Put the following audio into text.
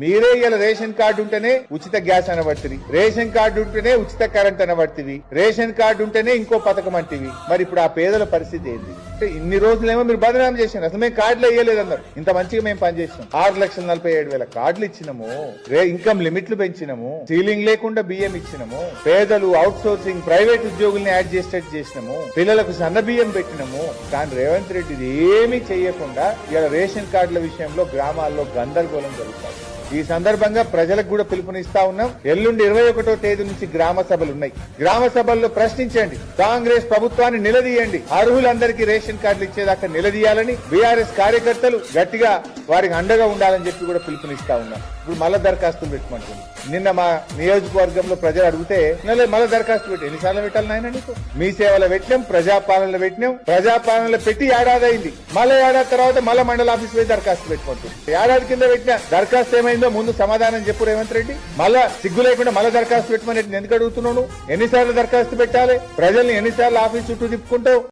మీరే ఇలా ration card ఉంటేనే ఉచిత గ్యాస్ అనబడుతుంది. రేషన్ కార్డు ఉంటేనే ఉచిత కరెంట్ అనబడుతుంది. రేషన్ కార్డు ఉంటేనే ఇంకో పథకం అంటివి. మరి ఇప్పుడు ఆ పేదల పరిస్థితి ఏంది? అంటే ఇన్ని రోజులేమో మీరు బదనాం చేశారు. అసలు మేము కార్డులు వేయలేదు అన్నారు. ఇంత మంచిగా మేము పనిచేసినాం ఆరు లక్షల నలభై ఏడు వేల కార్డులు ఇచ్చినాము. రే ఇన్కమ్ లిమిట్లు పెంచినాము. సీలింగ్ లేకుండా బియ్యం ఇచ్చినాము. పేదలు అవుట్ సోర్సింగ్ ప్రైవేట్ ఉద్యోగుల్ని యాడ్ చేసేటట్టు చేసినాము. పిల్లలకు సన్న బియ్యం పెట్టినాము. కానీ రేవంత్ రెడ్డి ఏమీ చేయకుండా ఇలా రేషన్ కార్డుల విషయంలో గ్రామాల్లో గందరగోళం జరుగుతుంది. ఈ సందర్భంగా ప్రజలకు కూడా పిలుపునిస్తా ఉన్నాం. ఎల్లుండి ఇరవై ఒకటో తేదీ నుంచి గ్రామ సభలు ఉన్నాయి. గ్రామ సభల్లో ప్రశ్నించండి. కాంగ్రెస్ ప్రభుత్వాన్ని నిలదీయండి. అర్హులందరికీ రేషన్ కార్డులు ఇచ్చేదాకా నిలదీయాలని బీఆర్ఎస్ కార్యకర్తలు గట్టిగా వారికి అండగా ఉండాలని చెప్పి కూడా పిలుపునిస్తా ఉన్నారు ఇప్పుడు మళ్ళా దరఖాస్తులు పెట్టమంటుంది నిన్న మా నియోజకవర్గంలో ప్రజలు అడిగితే మళ్ళీ దరఖాస్తు పెట్టి. ఎన్నిసార్లు పెట్టాలి నాయన నీకు? మీ సేవలో పెట్టినాం ప్రజాపాలనలో పెట్టినాం. ప్రజాపాలనలో పెట్టి ఏడాది అయింది. మళ్ళీ ఏడాది తర్వాత మళ్ళీ మండల ఆఫీస్ పోయి దరఖాస్తు పెట్టుకుంటుంది. ఏడాది కింద పెట్టిన దరఖాస్తు ఏమైందో ముందు సమాధానం చెప్పు రేవంత్ రెడ్డి. మళ్ళా సిగ్గు లేకుండా మళ్ళీ దరఖాస్తు పెట్టమని ఎందుకు అడుగుతున్నాను ఎన్నిసార్లు దరఖాస్తు పెట్టాలి? ప్రజల్ని ఎన్నిసార్లు ఆఫీస్ చుట్టూ తిప్పుకుంటావు?